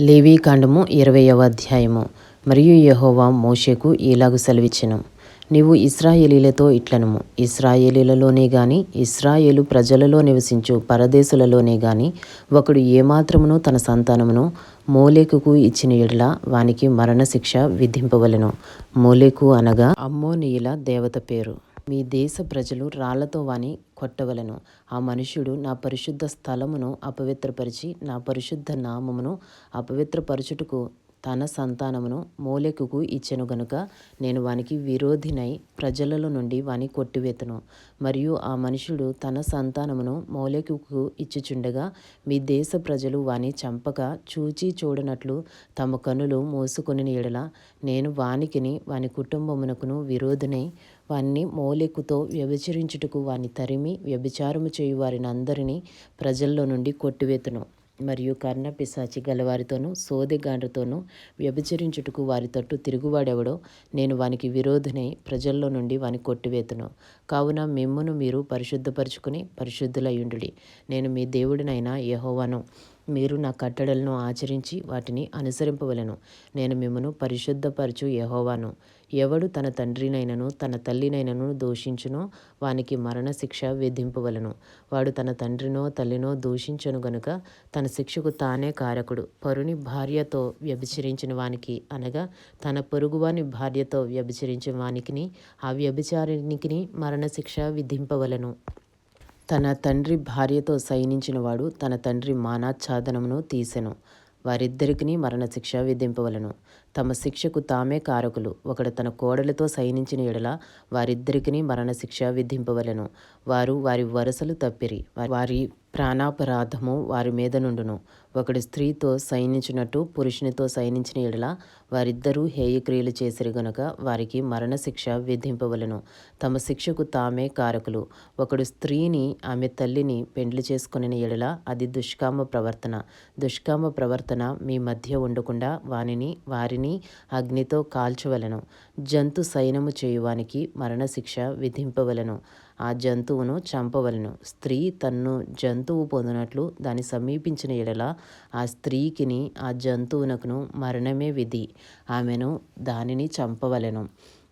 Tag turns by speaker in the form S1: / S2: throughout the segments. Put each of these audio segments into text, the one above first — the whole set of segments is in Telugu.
S1: లేవీకాండము ఇరవయవ అధ్యాయము. మరియు యహోవా మోషేకు ఇలాగు సెలవిచ్చను. నీవు ఇస్రాయేలీలతో ఇట్లనుము. ఇస్రాయేలీలలోనే గాని ఇస్రాయేలు ప్రజలలో నివసించు పరదేశులలోనే గాని ఒకడు ఏమాత్రమును తన సంతానమును మోలేకుకు ఇచ్చిన ఎడ్ల వానికి మరణశిక్ష విధింపవలెను. మోలేకు అనగా అమ్మోనీయుల దేవత పేరు. మీ దేశ ప్రజలు రాళ్ళతో వాని కొట్టవలెను. ఆ మనుష్యుడు నా పరిశుద్ధ స్థలమును అపవిత్రపరిచి నా పరిశుద్ధ నామమును అపవిత్రపరచుటకు తన సంతానమును మోలెకుకు ఇచ్చెను గనుక నేను వానికి విరోధినై ప్రజలలో నుండి వాని కొట్టివేతను. మరియు ఆ మనుషుడు తన సంతానమును మోలెకుకు ఇచ్చుచుండగా మీ దేశ ప్రజలు వాని చంపక చూచి చూడనట్లు తమ కనులు మోసుకొని ఎడల నేను వానికిని వాని కుటుంబమునకును విరోధినై వాన్ని మోలెకుతో వ్యభిచరించుటకు వాని తరిమి వ్యభిచారము చేయువారిని అందరినీ ప్రజల్లో నుండి కొట్టివేతును. మరియు కర్ణ పిశాచి గలవారితోనూ సోదెగాండ్రతోనూ వ్యభిచరించుటకు వారి తట్టు తిరుగువాడెవడో నేను వానికి విరోధినై ప్రజల్లో నుండి వాని కొట్టివేతును. కావున మిమ్మును మీరు పరిశుద్ధపరచుకుని పరిశుద్ధులయుండుడి. నేను మీ దేవుడినైన యహోవను మీరు నా కట్టడలను ఆచరించి వాటిని అనుసరింపవలను. నేను మిమ్మను పరిశుద్ధపరచు యెహోవాను. ఎవడు తన తండ్రినైనను తన తల్లినైనను దూషించునో వానికి మరణశిక్ష విధింపవలెను. వాడు తన తండ్రినో తల్లినో దూషించను గనుక తన శిక్షకు తానే కారకుడు. పరుని భార్యతో వ్యభిచరించిన వానికి అనగా తన పొరుగువాని భార్యతో వ్యభిచరించిన వానికిని ఆ వ్యభిచారినికిని మరణశిక్ష విధింపవలెను. తన తండ్రి భార్యతో సైనించినవాడు తన తండ్రి మానాచ్ఛాదనమును తీసెను. వారిద్దరికిని మరణశిక్ష విధింపవలెను. తమ శిక్షకు తామే కారకులు. ఒకడు తన కోడలతో సైనించిన ఎడల వారిద్దరికిని మరణశిక్ష విధింపవలెను. వారు వారి వరుసలు తప్పిరి. వారి ప్రాణాపరాధము వారి మీద నుండును. ఒకడు స్త్రీతో సైనించినట్టు పురుషునితో సైనించిన ఎడల వారిద్దరూ హేయక్రియలు చేసిరి గనుక వారికి మరణశిక్ష విధింపవలెను. తమ శిక్షకు తామే కారకులు. ఒకడు స్త్రీని ఆమె తల్లిని పెండ్లి చేసుకుని ఎడల అది దుష్కామ ప్రవర్తన. దుష్కామ ప్రవర్తన మీ మధ్య ఉండకుండా వానిని వారిని అగ్నితో కాల్చవలెను. జంతు సైనము చేయువానికి మరణశిక్ష విధింపవలెను. ఆ జంతువును చంపవలెను. స్త్రీ తన్ను జంతువు పొందినట్లు దాన్ని సమీపించిన ఎడల ఆ స్త్రీకిని ఆ జంతువునకును మరణమే విధి. ఆమెను దానిని చంపవలెను.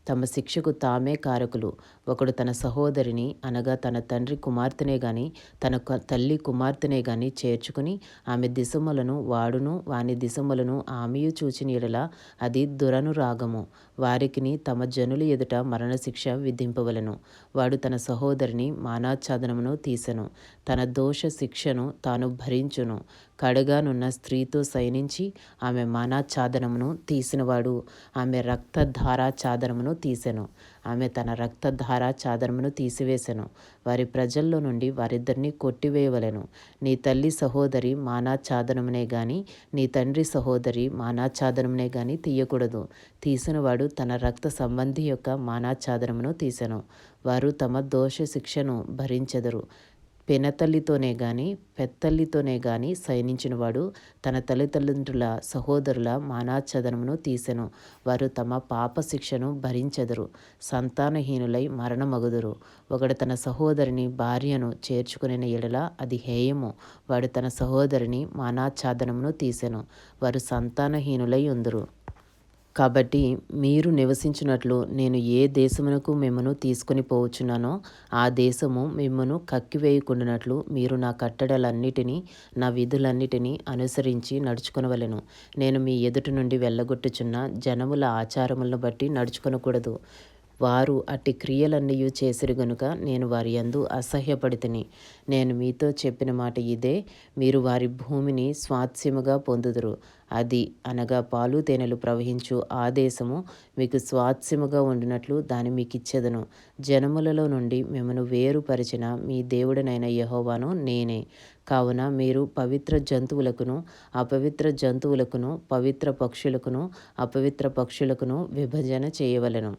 S1: తమ శిక్షకు తామే కారకులు. ఒకడు తన సహోదరిని అనగా తన తండ్రి కుమార్తెనే గాని తన తల్లి కుమార్తెనే గాని చేర్చుకుని ఆమె దిశములను వాడును వాని దిశములను ఆమెయు చూచిన ఎడల అది దురనురాగము. వారికిని తమ జనుల ఎదుట మరణశిక్ష విధింపవలెను. వాడు తన సహోదరిని మానాచ్ఛాదనమును తీసెను. తన దోష శిక్షను తాను భరించును. కడుగానున్న స్త్రీతో సైనించి ఆమె మానాఛాదనమును తీసినవాడు. ఆమె రక్తధారా చాదనమును తీసెను. ఆమె తన రక్తధార చాదరమును తీసివేశెను వారి ప్రజల్లో నుండి వారిద్దరిని కొట్టివేయవలెను. నీ తల్లి సహోదరి మానాఛాదనమునే గాని నీ తండ్రి సహోదరి మానాఛాదనమునే గాని తీయకూడదు. తీసినవాడు తన రక్త సంబంధి యొక్క మానాఛాదనమును తీసెను. వారు తమ దోష శిక్షను భరించెదరు. పెనతల్లితోనే కానీ పెత్తల్లితోనే కానీ సైనించినవాడు తన తల్లిదండ్రుల సహోదరుల మానాఛదనమును తీసెను. వారు తమ పాప శిక్షను భరించెదరు సంతానహీనులై మరణమగుదురు. ఒకడు తన సహోదరిని భార్యను చేర్చుకుని ఎడల అది హేయము. వాడు తన సహోదరిని మానాఛాదనమును తీసెను. వారు సంతానహీనులై ఉందరు. కాబట్టి మీరు నివసించినట్లు నేను ఏ దేశమునకు మిమ్మను తీసుకొని పోవచ్చున్నానో ఆ దేశము మిమ్మను కక్కివేయకుండానట్లు మీరు నా కట్టడలన్నిటినీ నా విధులన్నిటినీ అనుసరించి నడుచుకునవలను. నేను మీ ఎదుటి నుండి వెళ్ళగొట్టుచున్న జనముల ఆచారములను బట్టి నడుచుకొనకూడదు. వారు అట్టి క్రియలన్నీ చేసిరు గనుక నేను వారి యందు అసహ్యపడితిని. నేను మీతో చెప్పిన మాట ఇదే. మీరు వారి భూమిని స్వాత్స్యముగా పొందుదురు. అది అనగా పాలు తేనెలు ప్రవహించు ఆ దేశము మీకు స్వాత్స్యముగా ఉండినట్లు దాన్ని మీకు ఇచ్చేదను జనములలో నుండి మిమ్మను వేరుపరిచిన మీ దేవుడనైన యహోవాను నేనే. కావున మీరు పవిత్ర జంతువులకును అపవిత్ర జంతువులకును పవిత్ర పక్షులకును అపవిత్ర పక్షులకును విభజన చేయవలెను.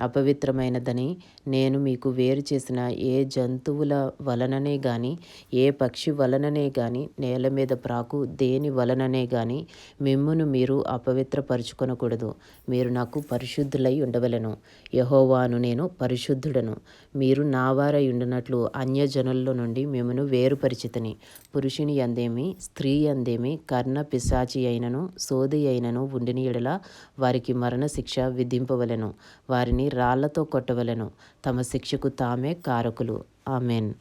S1: అపవిత్రమైనదని నేను మీకు వేరు చేసిన ఏ జంతువుల వలననే గాని ఏ పక్షి వలననే గాని నేల మీద ప్రాకు దేని వలననే గాని మిమ్మును మీరు అపవిత్రపరుచుకొనకూడదు. మీరు నాకు పరిశుద్ధులై ఉండవలను. యహోవాను నేను పరిశుద్ధుడను. మీరు నావారై ఉండినట్లు అన్యజనుల్లో నుండి మిమ్మను వేరుపరిచితని. పురుషుని అందేమి స్త్రీ అందేమి కర్ణ పిశాచి అయినను సోది అయినను ఉండిని ఎడల వారికి మరణశిక్ష విధింపవలెను. వారిని రాళ్ళతో కొట్టవలెను. తమ శిక్షకు తామే కారకులు. ఆమెన్.